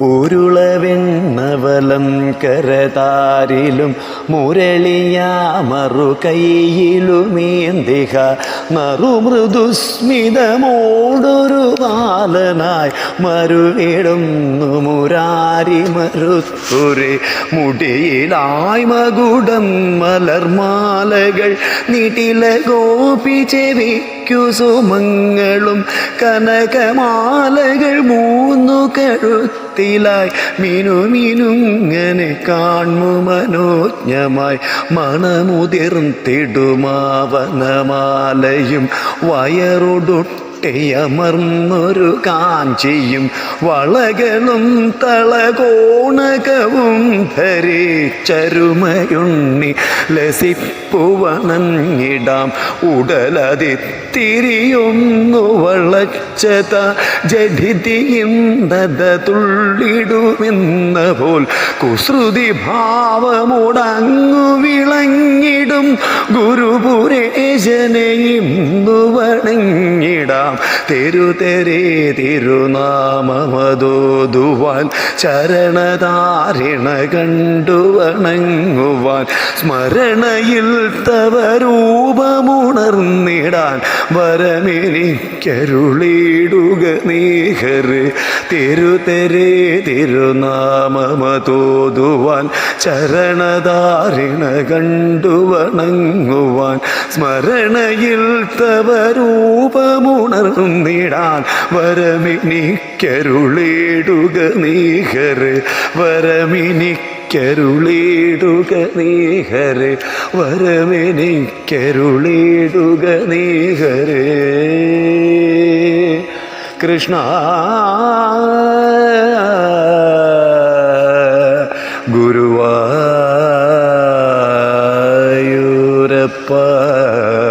ഉരുളവെണ്ണവലം കരതാരിലും മുരളിയാമറു കൈയിലുമേന്തിക നറുമൃദുസ്മിതമോടൊരു ബാലനായി മരുവിടുന്നു മുരാരി മരുത്തുരെ. മുടിയിലായി മകുടം മലർമാലകൾ നീട്ടില ഗോപി ചെവിക്കു സുമങ്ങളും കനകമാലകൾ മൂന്നു കഴുത്തിലായി മിനുമിനുങ്ങനെ കാൺമു മനോജ്ഞമായി. മണമുതിർത്തിടുമാവനമാലയും വയറൊടൊട്ട് യമർന്നൊരു കാഞ്ചിയും വളകളും തളകോണകവും ധരിച്ചരുമയുണ്ണി ലസിപ്പുവണങ്ങിടാം ഉടലതി തിരിയൊന്നു വളച്ചത ജഡിതിയുന്നത തുള്ളിടുമെന്ന പോൽ കുസൃതി ഭാവമുടങ്ങു വിളങ്ങിടും ഗുരുപുരേശനെ ഇന്നു വണങ്ങിടാം. തെരുതെരേ തിരുനാമമതോതുവാൻ ചരണധാരിണ കണ്ടു വണങ്ങുവാൻ സ്മരണയിൽ തവ രൂപമുണർന്നിടാൻ വരമെനിക്കരുളിടുക നീഹറ് തെരുതെരേ തിരുനാമമതോതുവാൻ ചരണധാരിണ കണ്ടു വണങ്ങുവാൻ സ്മരണയിൽ തവ രൂപമുണർന്നിടാൻ വരമിനിക്കരുളിടുക നീഹറ് നീഹര് വരമിനി വരമിനിക്കരുളിടുക നീഹര് കൃഷ്ണ ഗുരുവായൂരപ്പ Господь.